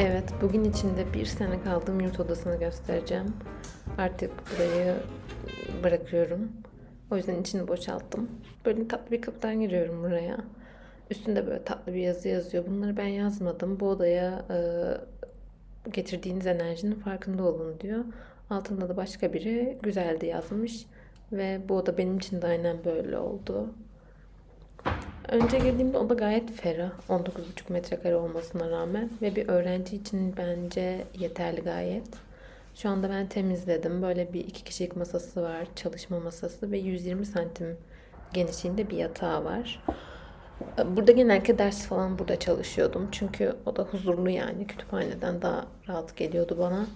Evet, bugün içinde bir sene kaldığım yurt odasını göstereceğim. Artık burayı bırakıyorum. O yüzden içini boşalttım. Böyle tatlı bir kapıdan giriyorum buraya. Üstünde böyle tatlı bir yazı yazıyor. Bunları ben yazmadım. Bu odaya e, getirdiğiniz enerjinin farkında olun diyor. Altında da başka biri güzeldi yazmış. Ve bu oda benim için de aynen böyle oldu. Önce girdiğimde oda gayet ferah. 19,5 metrekare olmasına rağmen. Ve bir öğrenci için bence yeterli gayet. Şu anda ben temizledim. Böyle bir iki kişilik masası var. Çalışma masası ve 120 santim genişliğinde bir yatağı var. Burada genellikle ders falan burada çalışıyordum. Çünkü o da huzurlu yani. Kütüphaneden daha rahat geliyordu bana.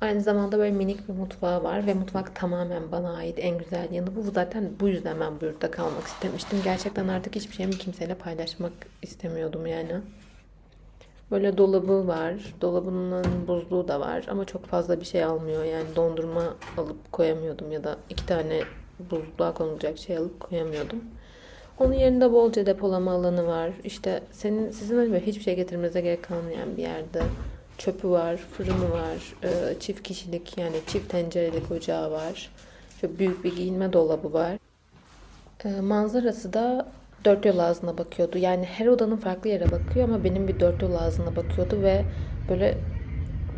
Aynı zamanda böyle minik bir mutfağı var ve mutfak tamamen bana ait en güzel yanı bu. Zaten bu yüzden ben bu yurtta kalmak istemiştim. Gerçekten artık hiçbir şeyimi kimseyle paylaşmak istemiyordum yani. Böyle dolabı var. Dolabının buzluğu da var ama çok fazla bir şey almıyor. Yani dondurma alıp koyamıyordum ya da iki tane buzluğa konulacak şey alıp koyamıyordum. Onun yerinde bolca depolama alanı var. İşte senin sizin böyle hiçbir şey getirmenize gerek kalmayan bir yerde. Çöpü var, fırını var, e, çift kişilik yani çift tencerelik ocağı var. Şöyle büyük bir giyinme dolabı var. E, manzarası da dört yol ağzına bakıyordu. Yani her odanın farklı yere bakıyor ama benim bir dört yol ağzına bakıyordu ve böyle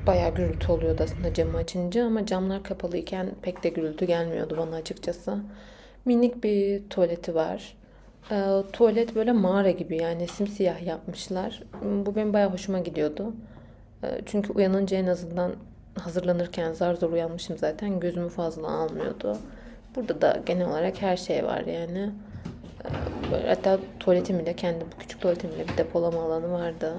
bayağı gürültü oluyordu aslında camı açınca ama camlar kapalıyken pek de gürültü gelmiyordu bana açıkçası. Minik bir tuvaleti var. E, tuvalet böyle mağara gibi yani simsiyah yapmışlar. Bu benim bayağı hoşuma gidiyordu. E, çünkü uyanınca en azından hazırlanırken zar zor uyanmışım zaten gözümü fazla almıyordu. Burada da genel olarak her şey var yani. E, böyle hatta tuvaletim bile kendi bu küçük tuvaletim bile bir depolama alanı vardı.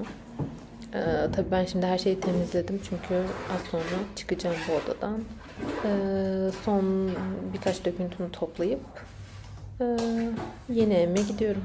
E, tabii ben şimdi her şeyi temizledim çünkü az sonra çıkacağım bu odadan. E, son birkaç döküntümü toplayıp e, yeni evime gidiyorum.